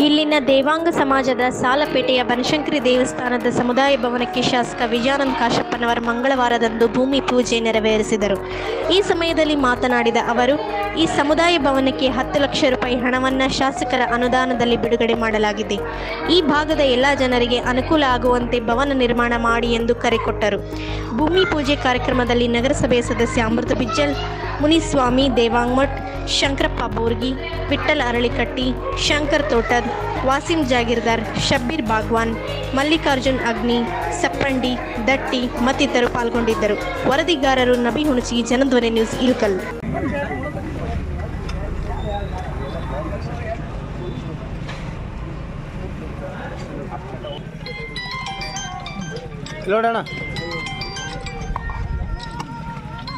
ಇಲ್ಲಿನ ದೇವಾಂಗ ಸಮಾಜದ ಸಾಲಪೇಟೆಯ ಬನಶಂಕರಿ ದೇವಸ್ಥಾನದ ಸಮುದಾಯ ಭವನಕ್ಕೆ ಶಾಸಕ ವಿಜಯಾನಂದ ಕಾಶಪ್ಪನವರ ಮಂಗಳವಾರದಂದು ಭೂಮಿ ಪೂಜೆ ನೆರವೇರಿಸಿದರು. ಈ ಸಮಯದಲ್ಲಿ ಮಾತನಾಡಿದ ಅವರು, ಈ ಸಮುದಾಯ ಭವನಕ್ಕೆ ಹತ್ತು ಲಕ್ಷ ರೂಪಾಯಿ ಹಣವನ್ನು ಶಾಸಕರ ಅನುದಾನದಲ್ಲಿ ಬಿಡುಗಡೆ ಮಾಡಲಾಗಿದೆ. ಈ ಭಾಗದ ಎಲ್ಲ ಜನರಿಗೆ ಅನುಕೂಲ ಆಗುವಂತೆ ಭವನ ನಿರ್ಮಾಣ ಮಾಡಿ ಎಂದು ಕರೆ ಕೊಟ್ಟರು. ಭೂಮಿ ಪೂಜೆ ಕಾರ್ಯಕ್ರಮದಲ್ಲಿ ನಗರಸಭೆಯ ಸದಸ್ಯ ಅಮೃತ ಬಿಜ್ಜಲ್, ಮುನಿಸ್ವಾಮಿ ದೇವಾಂಗ್ಮಠ್ ಶಂಕರಪ್ಪ ಬೋರ್ಗಿ ವಿಠಲ್ ಅರಳಿಕಟ್ಟಿ, ಶಂಕರ್ ತೋಟದ್, ವಾಸಿಂ ಜಾಗೀರ್ದಾರ್ ಶಬ್ಬೀರ್ ಬಾಗ್ವಾನ್, ಮಲ್ಲಿಕಾರ್ಜುನ್ ಅಗ್ನಿ, ಸಪ್ಪಂಡಿ, ದಟ್ಟಿ ಮತ್ತಿತರರು ಪಾಲ್ಗೊಂಡಿದ್ದರು. ವರದಿಗಾರರು ನಬಿ ಹುಣಸಿ, ಜನಧ್ವನಿ ನ್ಯೂಸ್ ಇಲ್ಕಲ್ ನೋಡೋಣ